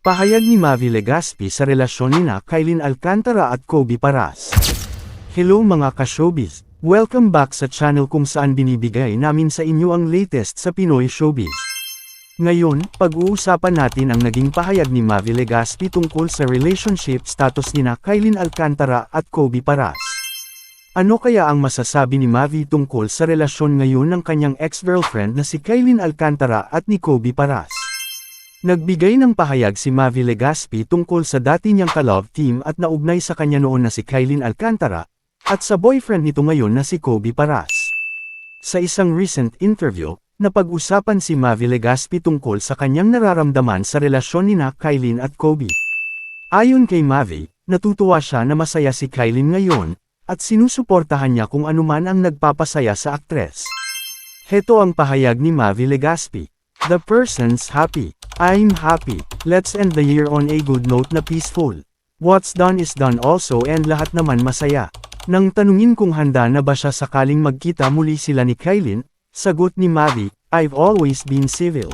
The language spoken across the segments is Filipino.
Pahayag ni Mavi Legaspi sa relasyon nina Kailin Alcantara at Kobe Paras. Hello mga ka-showbiz! Welcome back sa channel kung saan binibigay namin sa inyo ang latest sa Pinoy Showbiz. Ngayon, pag-uusapan natin ang naging pahayag ni Mavi Legaspi tungkol sa relationship status nina Kailin Alcantara at Kobe Paras. Ano kaya ang masasabi ni Mavi tungkol sa relasyon ngayon ng kanyang ex-girlfriend na si Kailin Alcantara at ni Kobe Paras? Nagbigay ng pahayag si Mavi Legaspi tungkol sa dati niyang ka-love team at naugnay sa kanya noon na si Kailin Alcantara, at sa boyfriend nito ngayon na si Kobe Paras. Sa isang recent interview, napag-usapan si Mavi Legaspi tungkol sa kanyang nararamdaman sa relasyon ni na Kailin at Kobe. Ayon kay Mavi, natutuwa siya na masaya si Kailin ngayon, at sinusuportahan niya kung anuman ang nagpapasaya sa aktres. Heto ang pahayag ni Mavi Legaspi. The person's happy. I'm happy. Let's end the year on a good note na peaceful. What's done is done also and lahat naman masaya. Nang tanungin kung handa na ba siya sakaling magkita muli sila ni Kailin, sagot ni Mavi, I've always been civil.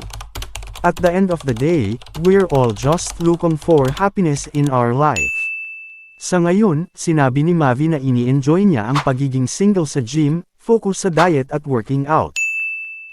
At the end of the day, we're all just looking for happiness in our life. Sa ngayon, sinabi ni Mavi na ini-enjoy niya ang pagiging single sa gym, focus sa diet at working out.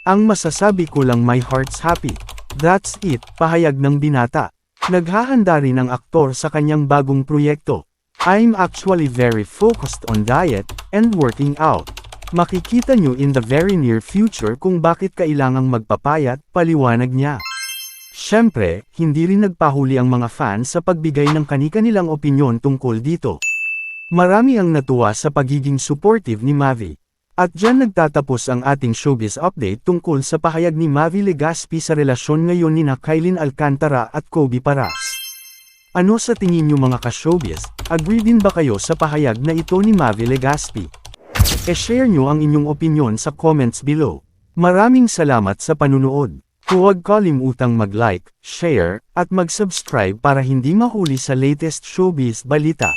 Ang masasabi ko lang my heart's happy. That's it, pahayag ng binata. Naghahanda rin ang aktor sa kanyang bagong proyekto. I'm actually very focused on diet and working out. Makikita nyo in the very near future kung bakit kailangang magpapayat, paliwanag niya. Siyempre, hindi rin nagpahuli ang mga fans sa pagbigay ng kani-kanilang opinyon tungkol dito. Marami ang natuwa sa pagiging supportive ni Mavi. At dyan nagtatapos ang ating showbiz update tungkol sa pahayag ni Mavi Legaspi sa relasyon ngayon ni na Kailin Alcantara at Kobe Paras. Ano sa tingin niyo mga ka-showbiz, agree din ba kayo sa pahayag na ito ni Mavi Legaspi? E-share nyo ang inyong opinion sa comments below. Maraming salamat sa panunood. Huwag kalimutang mag-like, share, at mag-subscribe para hindi mahuli sa latest showbiz balita.